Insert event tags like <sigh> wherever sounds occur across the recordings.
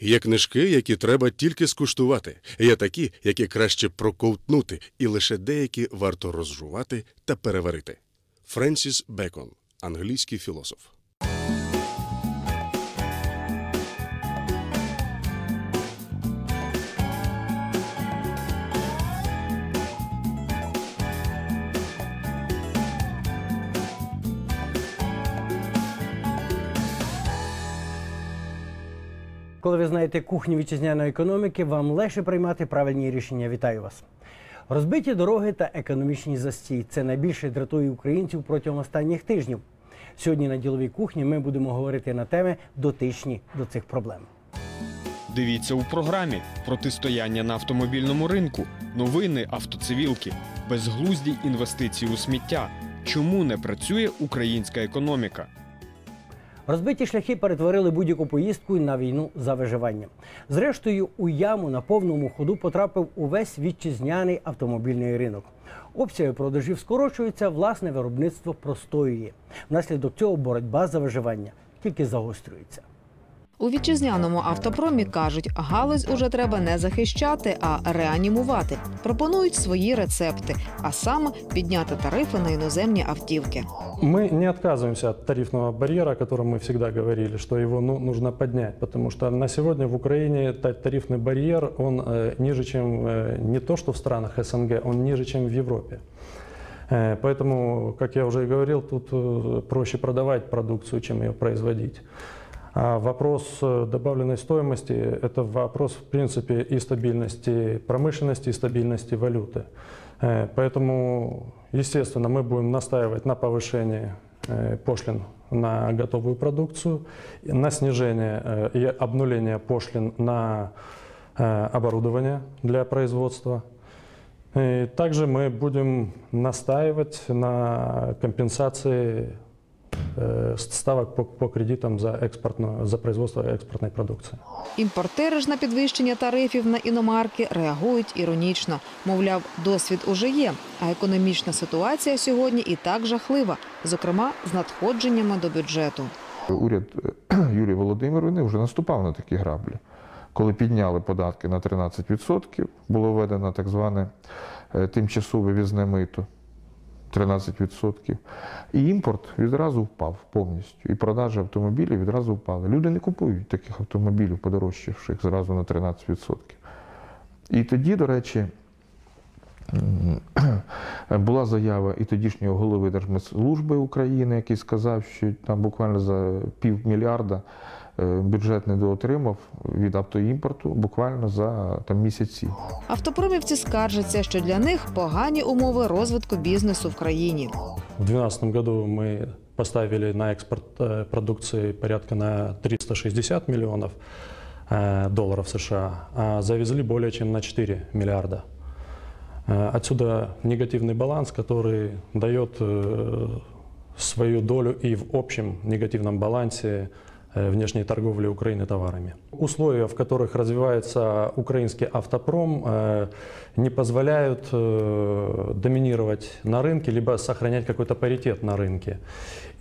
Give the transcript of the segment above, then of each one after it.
Є книжки, які треба тільки скуштувати. Є такі, які краще проковтнути, і лише деякі варто розжувати та переварити. Френсіс Бекон, англійський філософ. Коли ви знаєте кухню вітчизняної економіки, вам легше приймати правильні рішення. Вітаю вас. Розбиті дороги та економічні застій це найбільше дратує українців протягом останніх тижнів. Сьогодні на діловій кухні ми будемо говорити на теми дотичні до цих проблем. Дивіться у програмі протистояння на автомобільному ринку, новини автоцивілки, безглузді інвестиції у сміття. Чому не працює українська економіка? Розбиті шляхи перетворили будь-яку поїздку на війну за виживання. Зрештою, у яму на повному ходу потрапив увесь вітчизняний автомобільний ринок. Обсяги продажів скорочуються, власне виробництво простоює. Внаслідок цього боротьба за виживання тільки загострюється. У вітчизняному автопромі кажуть, галузь уже треба не захищати, а реанімувати. Пропонують свої рецепти, а саме підняти тарифи на іноземні автівки. Мы не отказываемся от тарифного барьера, о котором мы всегда говорили, что его ну, нужно поднять, потому что на сегодня в Украине та- тарифный барьер, он э, ниже, чем э, не то, что в странах СНГ, он ниже, чем в Европе. Э, Поэтому, как я уже и говорил, тут э, проще продавать продукцию, чем ее производить. А вопрос э, добавленной стоимости – это вопрос, в принципе, и стабильности промышленности, и стабильности валюты. Э, Поэтому, естественно, мы будем настаивать на повышении э, пошлин на готовую продукцию, на снижение и обнуление пошлин на оборудование для производства. И также мы будем настаивать на компенсации ставок по, по кредитам за, экспортную, за производство экспортной продукции. Імпортери ж на підвищення тарифів на іномарки реагують іронічно. Мовляв, досвід уже є, а економічна ситуація сьогодні і так жахлива, зокрема з надходженнями до бюджету. Уряд е, <clears throat> Юлії Володимирівни вже наступав на такі граблі. Коли підняли податки на 13%, було введено так зване е, тимчасове візне мито 13%. І імпорт відразу впав повністю. І продажі автомобілів відразу впали. Люди не купують таких автомобілів, подорожчавших зразу на 13%. І тоді, до речі, <clears throat> була заява і тодішнього голови Держмитслужби України, який сказав, що там буквально за півмільярда бюджет недоотримав від автоімпорту буквально за там, місяці. Автопромівці скаржаться, що для них погані умови розвитку бізнесу в країні. В 2012 году мы поставили на экспорт э, продукции порядка на 360 миллионов э, долларов США, а завезли более чем на 4 миллиарда. Э, Отсюда негативный баланс, который дает э, свою долю и в общем негативном балансе э, Внешней торговли Украины товарами. Условия, в которых развивается украинский автопром, э, не позволяют э, доминировать на рынке, либо сохранять какой-то паритет на рынке.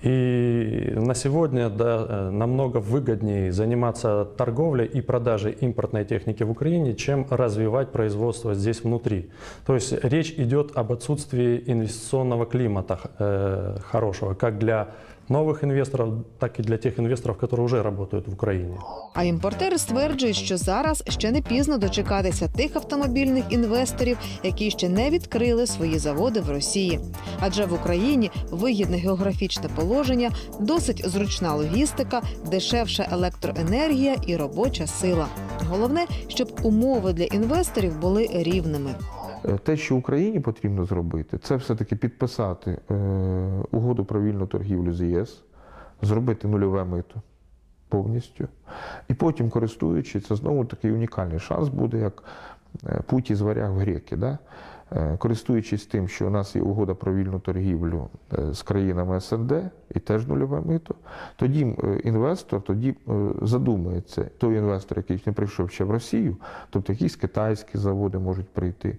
И на сегодня да, э, намного выгоднее заниматься торговлей и продажей импортной техники в Украине, чем развивать производство здесь внутри. То есть речь идет об отсутствии инвестиционного климата э, хорошего, как для новых инвесторов, так и для тех инвесторов, которые уже работают в Украине. А імпортери стверджують, що зараз ще не пізно дочекатися тих автомобільних інвесторів, які ще не відкрили свої заводи в Росії. Адже в Україні вигідне географічне положення, досить зручна логістика, дешевша електроенергія і робоча сила. Головне, щоб умови для інвесторів були рівними. Е, Те, що Україні потрібно зробити, це все-таки підписати е, угоду про вільну торгівлю з ЄС, зробити нульове мито повністю. І потім, користуючись, це знову такий унікальний шанс буде, як путі путь із варяг в греки. Да? Е, Користуючись тим, що у нас є угода про вільну торгівлю е, з країнами СНД і теж нульове мито, тоді е, інвестор тоді задумається, той інвестор, який не прийшов ще в Росію, тобто якісь китайські заводи можуть прийти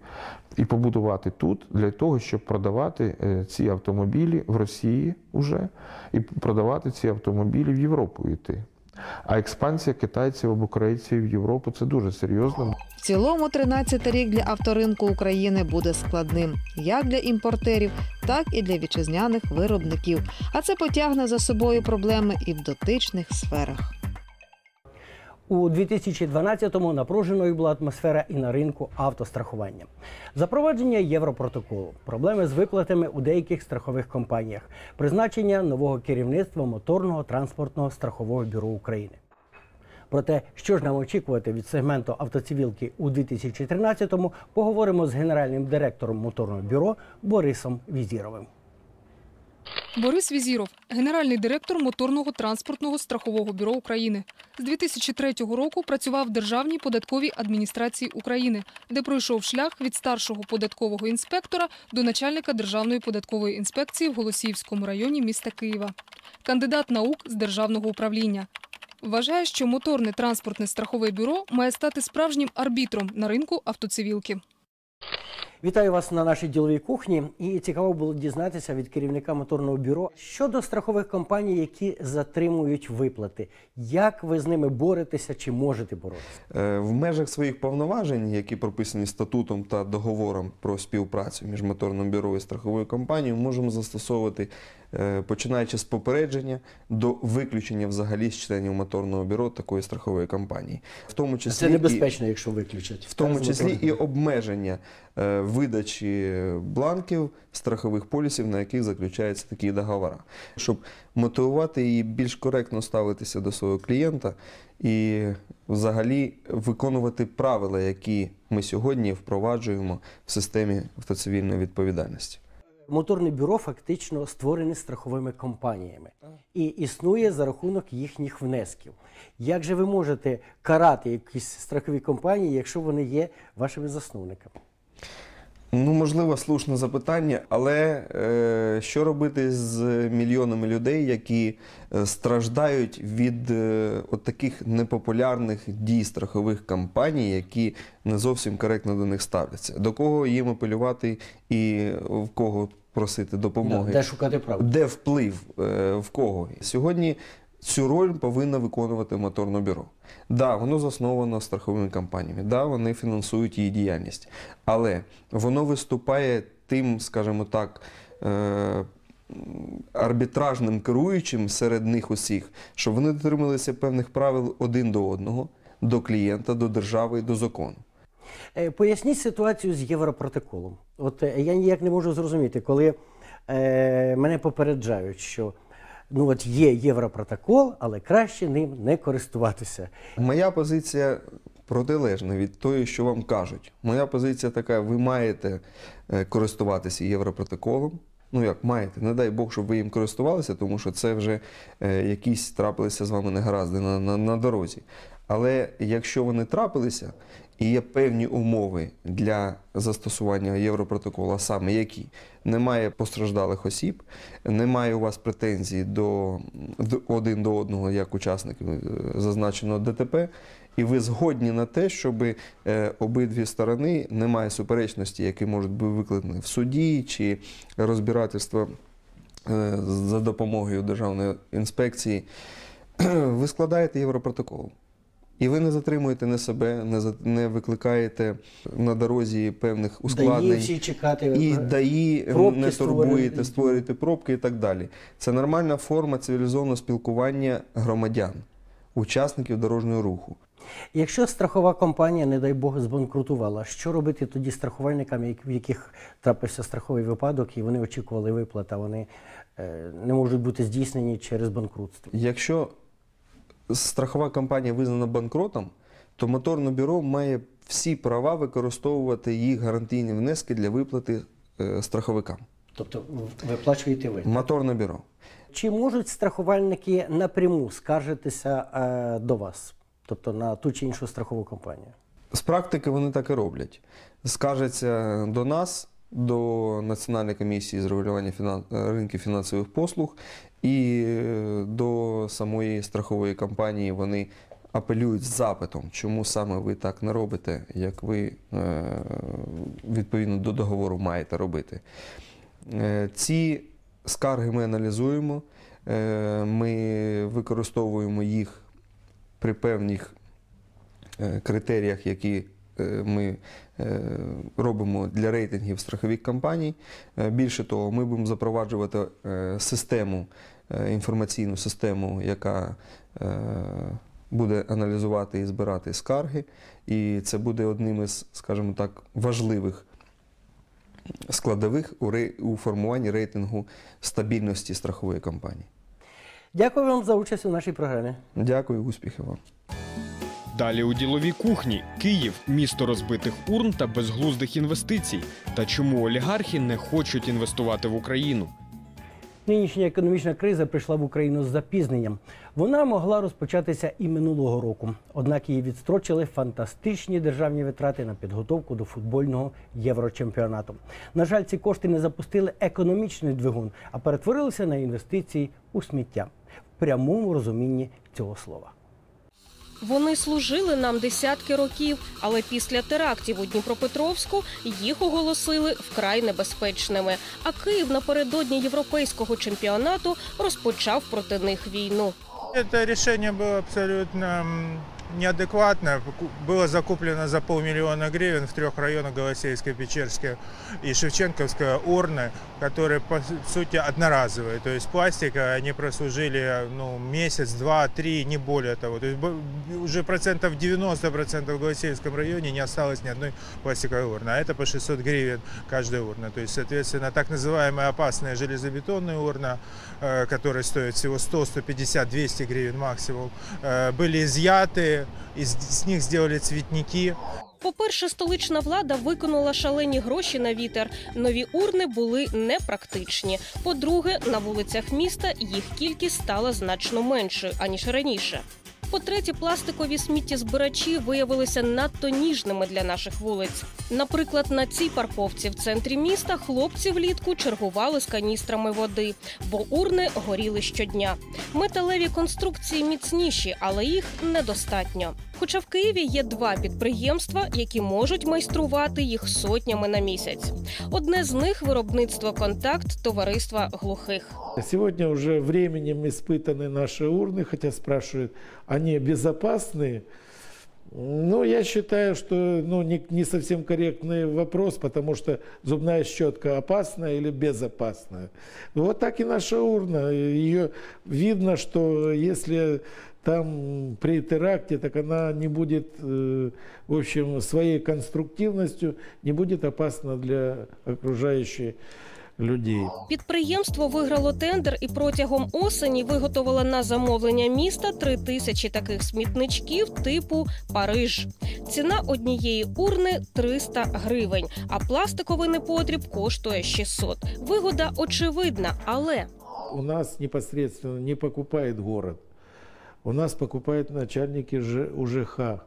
і побудувати тут для того, щоб продавати ці автомобілі в Росії вже і продавати ці автомобілі в Європу йти. А експансія китайців або корейців в Європу це дуже серйозно. В цілому 13 рік для авторинку України буде складним як для імпортерів, так і для вітчизняних виробників. А це потягне за собою проблеми і в дотичних сферах. У 2012-му напруженою була атмосфера і на ринку автострахування. Запровадження Європротоколу, проблеми з виплатами у деяких страхових компаніях, призначення нового керівництва моторного транспортного страхового бюро України. Про те, що ж нам очікувати від сегменту автоцивілки у 2013-му, поговоримо з генеральним директором моторного бюро Борисом Візіровим. Борис Візіров, генеральний директор моторного транспортного страхового бюро України. З 2003 року працював в Державній податковій адміністрації України, де пройшов шлях від старшого податкового інспектора до начальника Державної податкової інспекції в Голосіївському районі міста Києва. Кандидат наук з державного управління. Вважає, що моторне транспортне страхове бюро має стати справжнім арбітром на ринку автоцивілки. Вітаю вас на нашій діловій кухні. І цікаво було дізнатися від керівника моторного бюро щодо страхових компаній, які затримують виплати. Як ви з ними боретеся чи можете боротися? Е, В межах своїх повноважень, які прописані статутом та договором про співпрацю між моторним бюро і страховою компанією, можемо застосовувати, е, починаючи з попередження до виключення взагалі з членів моторного бюро такої страхової компанії. В тому числі Це і- небезпечно, якщо виключать. в тому числі і обмеження е, видачі бланків страхових полісів, на яких заключаються такі договори, щоб мотивувати і більш коректно ставитися до свого клієнта і взагалі виконувати правила, які ми сьогодні впроваджуємо в системі автоцивільної відповідальності. Моторне бюро фактично створене страховими компаніями і існує за рахунок їхніх внесків. Як же ви можете карати якісь страхові компанії, якщо вони є вашими засновниками? Ну, можливо, слушне запитання, але е, що робити з мільйонами людей, які е, страждають від е, от таких непопулярних дій страхових компаній, які не зовсім коректно до них ставляться? До кого їм апелювати і в кого просити допомоги? Де шукати правду? Де вплив е, в кого? Сьогодні цю роль повинно виконувати моторне бюро. Да, воно засновано страховими компаніями, да, вони фінансують її діяльність, але воно виступає тим, скажімо так, е, арбітражним керуючим серед них усіх, щоб вони дотрималися певних правил один до одного, до клієнта, до держави і до закону. Е, Поясніть ситуацію з Європротоколом. От е, я ніяк не можу зрозуміти, коли е, мене попереджають, що ну от є Європротокол, але краще ним не користуватися. Моя позиція протилежна від тої, що вам кажуть. Моя позиція така: ви маєте е, користуватися Європротоколом. Ну як маєте, не дай Бог, щоб ви їм користувалися, тому що це вже е, якісь трапилися з вами негаразди на, на, на дорозі. Але якщо вони трапилися і є певні умови для застосування Європротоколу, саме які немає постраждалих осіб, немає у вас претензій до, один до одного як учасників е, зазначеного ДТП, і ви згодні на те, щоб е, обидві сторони немає суперечності, які можуть бути викладені в суді чи розбирательства е, за допомогою державної інспекції, <clears throat> ви складаєте Європротокол. І ви не затримуєте не себе, не, за- не викликаєте на дорозі певних ускладнень. всі чекати. І е, даї не турбуєте, створюєте. створюєте пробки і так далі. Це нормальна форма цивілізованого спілкування громадян, учасників дорожнього руху. Якщо страхова компанія, не дай Бог, збанкрутувала, що робити тоді страхувальникам, в яких трапився страховий випадок, і вони очікували виплат, а вони е, не можуть бути здійснені через банкрутство? Якщо страхова компанія визнана банкротом, то моторне бюро має всі права використовувати їх гарантійні внески для виплати е, страховикам. Тобто виплачуєте ви. Моторне бюро. Чи можуть страхувальники напряму скаржитися е, до вас, тобто на ту чи іншу страхову компанію? З практики вони так і роблять. Скажеться до нас, до Національної комісії з регулювання фінан... ринків фінансових послуг і е, самої страхової компанії вони апелюють з запитом, чому саме ви так не робите, як ви е, відповідно до договору маєте робити. Е, Ці скарги ми аналізуємо, е, ми використовуємо їх при певних критеріях, які ми робимо для рейтингів страхових компаній. Більше того, ми будемо запроваджувати систему, інформаційну систему, яка е, буде аналізувати і збирати скарги. І це буде одним із, скажімо так, важливих складових у, у формуванні рейтингу стабільності страхової компанії. Дякую вам за участь у нашій програмі. Дякую, успіхів вам. Далі у діловій кухні Київ місто розбитих урн та безглуздих інвестицій. Та чому олігархи не хочуть інвестувати в Україну? Нинішня економічна криза прийшла в Україну з запізненням. Вона могла розпочатися і минулого року. Однак її відстрочили фантастичні державні витрати на підготовку до футбольного єврочемпіонату. На жаль, ці кошти не запустили економічний двигун, а перетворилися на інвестиції у сміття в прямому розумінні цього слова. Вони служили нам десятки років, але після терактів у Дніпропетровську їх оголосили вкрай небезпечними. А Київ напередодні європейського чемпіонату розпочав проти них війну. Це рішення було абсолютно неадекватно. Было закуплено за полмиллиона гривен в трех районах Голосеевской, Печерской и Шевченковская урны, которые по сути одноразовые. То есть пластика они прослужили ну, месяц, два, три, не более того. То есть уже процентов 90% в Голосеевском районе не осталось ни одной пластиковой урны. А это по 600 гривен каждая урна. То есть, соответственно, так называемая опасная железобетонная урна, э, которая стоит всего 100, 150, 200 гривен максимум, э, были изъяты, из, с них сделали цветники. По-перше, столична влада виконала шалені гроші на вітер. Нові урни були непрактичні. По-друге, на вулицях міста їх кількість стала значно меншою аніж раніше. По-третє, пластикові сміттєзбирачі виявилися надто ніжними для наших вулиць. Наприклад, на цій парковці в центрі міста хлопці влітку чергували з каністрами води, бо урни горіли щодня. Металеві конструкції міцніші, але їх недостатньо. Хоча в Києві є два підприємства, які можуть майструвати їх сотнями на місяць. Одне з них виробництво контакт товариства глухих. Сегодня уже временем испытаны наши урны, хотя спрашивают, они безопасные? Ну, я считаю, что ну, не, не совсем корректный вопрос, потому что зубная щетка опасная или безопасная. Вот так и наша урна. Ее видно, что если там при теракте, так она не будет, э, в общем, своей конструктивностью не будет опасна для окружающих людей. Підприємство виграло тендер і протягом осені виготовило на замовлення міста три тисячі таких смітничків типу Париж. Ціна однієї урни 300 гривень, а пластиковий непотріб коштує 600. Вигода очевидна, але у нас непосредственно не покупает город. У нас покупают начальники УЖХ.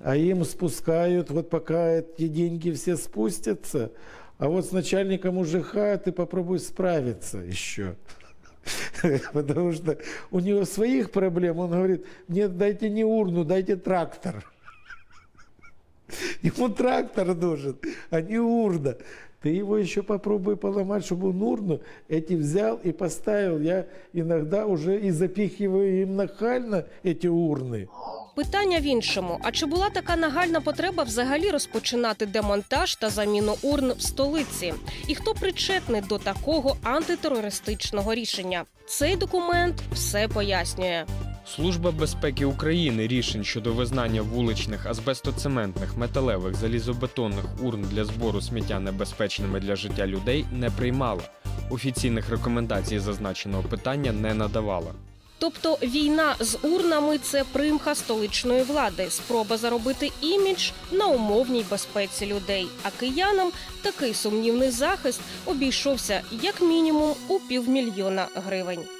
А им спускают, вот пока эти деньги все спустятся, а вот с начальником УЖХ ты попробуй справиться еще. <laughs> Потому что у него своих проблем. Он говорит, мне дайте не урну, дайте трактор. <laughs> Ему трактор нужен, а не урна. Ты его еще попробуй поломать, чтобы он урну эти взял и поставил. Я иногда уже и запихиваю им нахально эти урны. питання в іншому: а чи була така нагальна потреба взагалі розпочинати демонтаж та заміну урн в столиці? І хто причетний до такого антитерористичного рішення? Цей документ все пояснює. Служба безпеки України рішень щодо визнання вуличних азбестоцементних, металевих, залізобетонних урн для збору сміття небезпечними для життя людей не приймала. Офіційних рекомендацій зазначеного питання не надавала. Тобто війна з урнами це примха столичної влади, спроба заробити імідж на умовній безпеці людей. А киянам такий сумнівний захист обійшовся як мінімум у півмільйона гривень.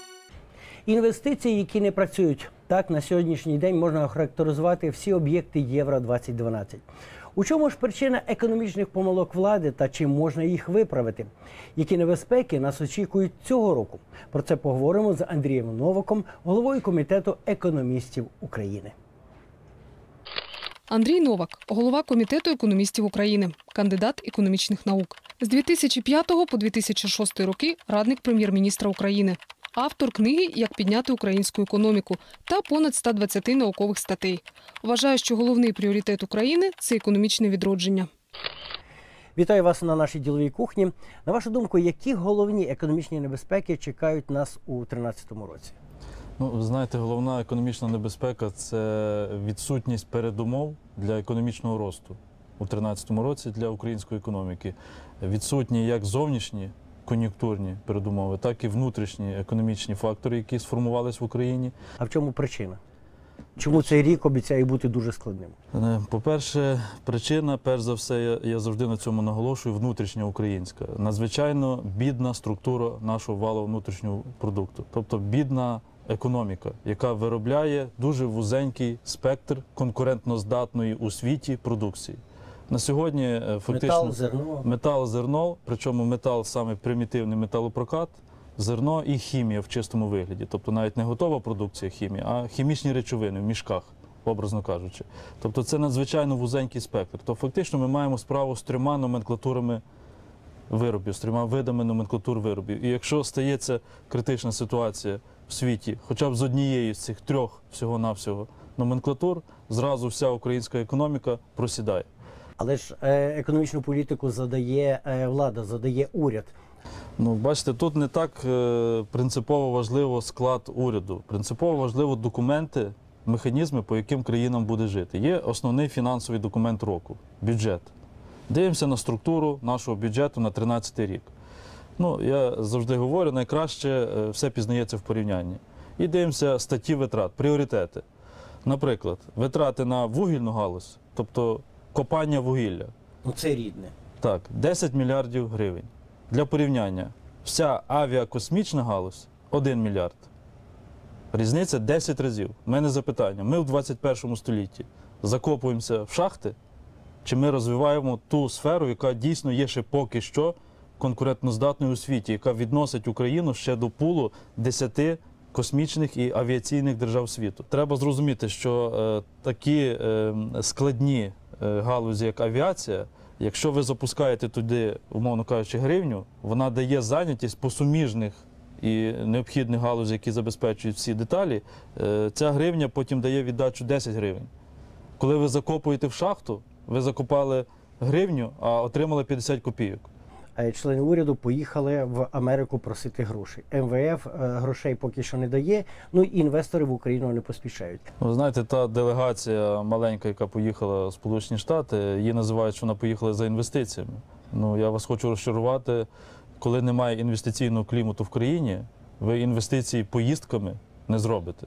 Інвестиції, які не працюють. Так, на сьогоднішній день можна охарактеризувати всі об'єкти Євро 2012. У чому ж причина економічних помилок влади та чи можна їх виправити? Які небезпеки нас очікують цього року? Про це поговоримо з Андрієм Новаком, головою комітету економістів України. Андрій Новак, голова комітету економістів України, кандидат економічних наук. З 2005 по 2006 роки радник прем'єр-міністра України. Автор книги Як підняти українську економіку та понад 120 наукових статей. Вважає, що головний пріоритет України це економічне відродження. Вітаю вас на нашій діловій кухні. На вашу думку, які головні економічні небезпеки чекають нас у 2013 році? Ну, знаєте, головна економічна небезпека це відсутність передумов для економічного росту у 2013 році для української економіки. Відсутні як зовнішні кон'юнктурні передумови, так і внутрішні економічні фактори, які сформувались в Україні. А в чому причина? Чому цей рік обіцяє бути дуже складним? Е, По-перше, причина, перш за все, я, завжди на цьому наголошую, внутрішня українська. Надзвичайно бідна структура нашого валового внутрішнього продукту, тобто бідна економіка, яка виробляє дуже вузенький спектр конкурентноздатної у світі продукції. На сьогодні е, фактично Метал, зерно. метал, зерно, причому метал саме примітивний металопрокат, зерно і хімія в чистому вигляді. Тобто навіть не готова продукція хімії, а хімічні речовини в мішках, образно кажучи. Тобто це надзвичайно вузенький спектр. То фактично ми маємо справу з трьома номенклатурами виробів, з трьома видами номенклатур виробів. І якщо стається критична ситуація в світі, хоча б з однієї з цих трьох всього-навсього номенклатур, зразу вся українська економіка просідає. Але ж е, економічну політику задає е, влада, задає уряд. Ну, бачите, тут не так е, принципово важливо склад уряду. Принципово важливо документи, механізми, по яким країнам буде жити. Є основний фінансовий документ року бюджет. Дивимося на структуру нашого бюджету на 13 рік. Ну, я завжди говорю, найкраще все пізнається в порівнянні. І дивимося статті витрат, пріоритети. Наприклад, витрати на вугільну галузь, тобто копання вугілля. Ну це рідне. Так, 10 мільярдів гривень. Для порівняння, вся авіакосмічна галузь 1 мільярд. Різниця 10 разів. У мене запитання: ми в 21 столітті закопуємося в шахти, чи ми розвиваємо ту сферу, яка дійсно є ще поки що конкурентноздатною у світі, яка відносить Україну ще до пулу 10 космічних і авіаційних держав світу. Треба зрозуміти, що е, такі е, складні галузі, як авіація, якщо ви запускаєте туди, умовно кажучи, гривню, вона дає зайнятість по суміжних і необхідних галузі, які забезпечують всі деталі. Е, ця гривня потім дає віддачу 10 гривень. Коли ви закопуєте в шахту, ви закопали гривню, а отримали 50 копійок. Е, Члени уряду поїхали в Америку просити грошей. МВФ е, грошей поки що не дає. Ну і інвестори в Україну не поспішають. Ви знаєте, та делегація маленька, яка поїхала в Сполучені Штати, її називають, що вона поїхала за інвестиціями. Ну я вас хочу розчарувати, коли немає інвестиційного клімату в країні, ви інвестиції поїздками не зробите.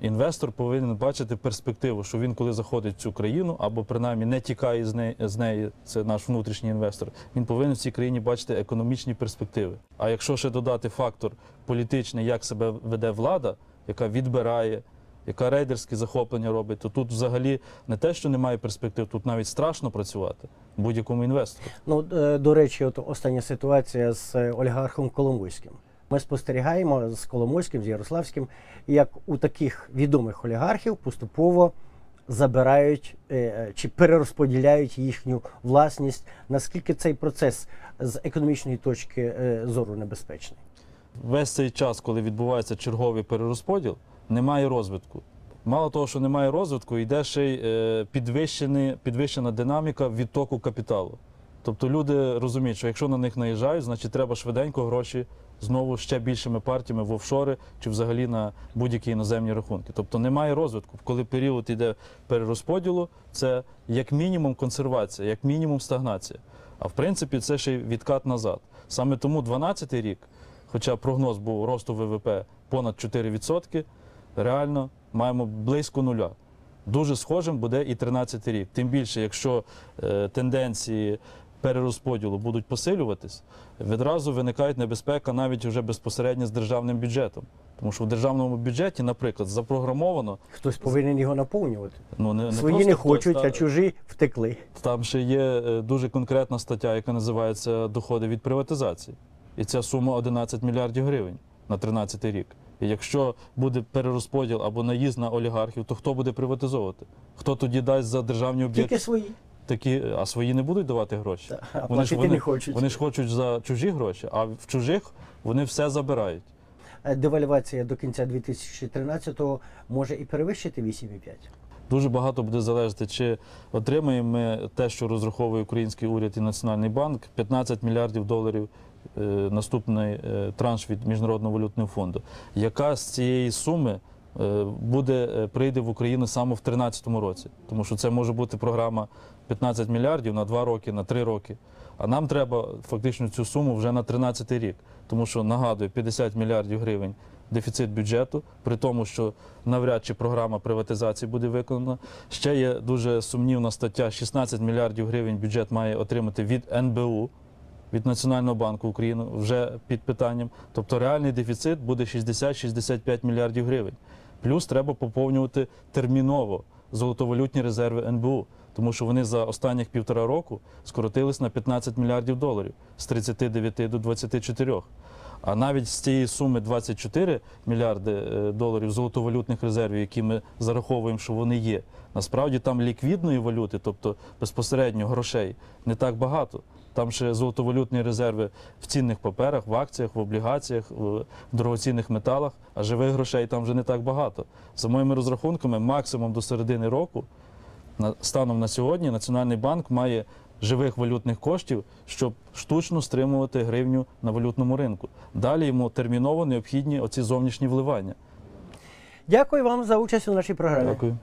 Інвестор повинен бачити перспективу, що він, коли заходить в цю країну, або принаймні не тікає з неї, з неї, це наш внутрішній інвестор. Він повинен в цій країні бачити економічні перспективи. А якщо ще додати фактор політичний, як себе веде влада, яка відбирає, яка рейдерські захоплення робить, то тут взагалі не те, що немає перспектив, тут навіть страшно працювати будь-якому інвестору. Ну е, до речі, от остання ситуація з олігархом Коломойським. Ми спостерігаємо з Коломойським, з Ярославським, як у таких відомих олігархів поступово забирають е, чи перерозподіляють їхню власність. Наскільки цей процес з економічної точки е, зору небезпечний? Весь цей час, коли відбувається черговий перерозподіл, немає розвитку. Мало того, що немає розвитку, йде ще й е, підвищена динаміка відтоку капіталу. Тобто люди розуміють, що якщо на них наїжджають, значить треба швиденько гроші знову ще більшими партіями в офшори чи взагалі на будь-які іноземні рахунки. Тобто немає розвитку. Коли період йде перерозподілу, це як мінімум консервація, як мінімум стагнація. А в принципі, це ще й відкат назад. Саме тому 12-й рік, хоча прогноз був росту ВВП понад 4%, реально маємо близько нуля. Дуже схожим буде і 13-й рік. Тим більше, якщо е, тенденції перерозподілу будуть посилюватись, відразу виникає небезпека навіть вже безпосередньо з державним бюджетом. Тому що в державному бюджеті, наприклад, запрограмовано Хтось повинен його наповнювати. ну не, не Свої просто не хтось, хочуть, та- а чужі втекли. там ще є е, дуже конкретна стаття, яка називається доходи від приватизації. І ця сума 11 мільярдів гривень на 13 рік. І якщо буде перерозподіл або наїзд на олігархів, то хто буде приватизовувати? Хто тоді дасть за державні об'єкти? Тільки свої. Такі, а свої не будуть давати гроші. Та, а Вони ж, вони, не хочуть. вони ж хочуть за чужі гроші, а в чужих вони все забирають. е, девальвація до кінця 2013-го може і перевищити 8,5? Дуже багато буде залежати, чи отримаємо ми те, що розраховує український уряд і Національний банк, 15 мільярдів доларів е, наступний е, транш від Міжнародного валютного фонду. Яка з цієї суми буде е, прийде в Україну саме в 2013 році? Тому що це може бути програма 15 мільярдів на 2 роки, на 3 роки. А нам треба фактично цю суму вже на 13 рік. Тому що нагадую, 50 мільярдів гривень дефіцит бюджету, при тому, що навряд чи програма приватизації буде виконана. Ще є дуже сумнівна стаття: 16 мільярдів гривень бюджет має отримати від НБУ. Від Національного банку України вже під питанням. Тобто реальний дефіцит буде 60-65 мільярдів гривень. Плюс треба поповнювати терміново золотовалютні резерви НБУ, тому що вони за останніх півтора року скоротились на 15 мільярдів доларів з 39 до 24. А навіть з цієї суми 24 мільярди е, доларів золотовалютних резервів, які ми зараховуємо, що вони є, насправді там ліквідної валюти, тобто безпосередньо грошей, не так багато. Там ще золотовалютні резерви в цінних паперах, в акціях, в облігаціях, в дорогоцінних металах, а живих грошей там вже не так багато. За моїми розрахунками, максимум до середини року, станом на сьогодні, Національний банк має живих валютних коштів, щоб штучно стримувати гривню на валютному ринку. Далі йому терміново необхідні оці зовнішні вливання. Дякую вам за участь у нашій програмі. Дякую.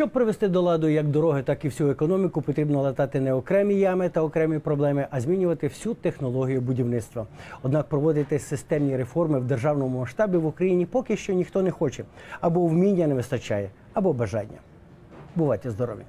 Щоб привести до ладу як дороги, так і всю економіку, потрібно латати не окремі ями та окремі проблеми, а змінювати всю технологію будівництва. Однак проводити системні реформи в державному масштабі в Україні поки що ніхто не хоче, або вміння не вистачає, або бажання. Бувайте здорові!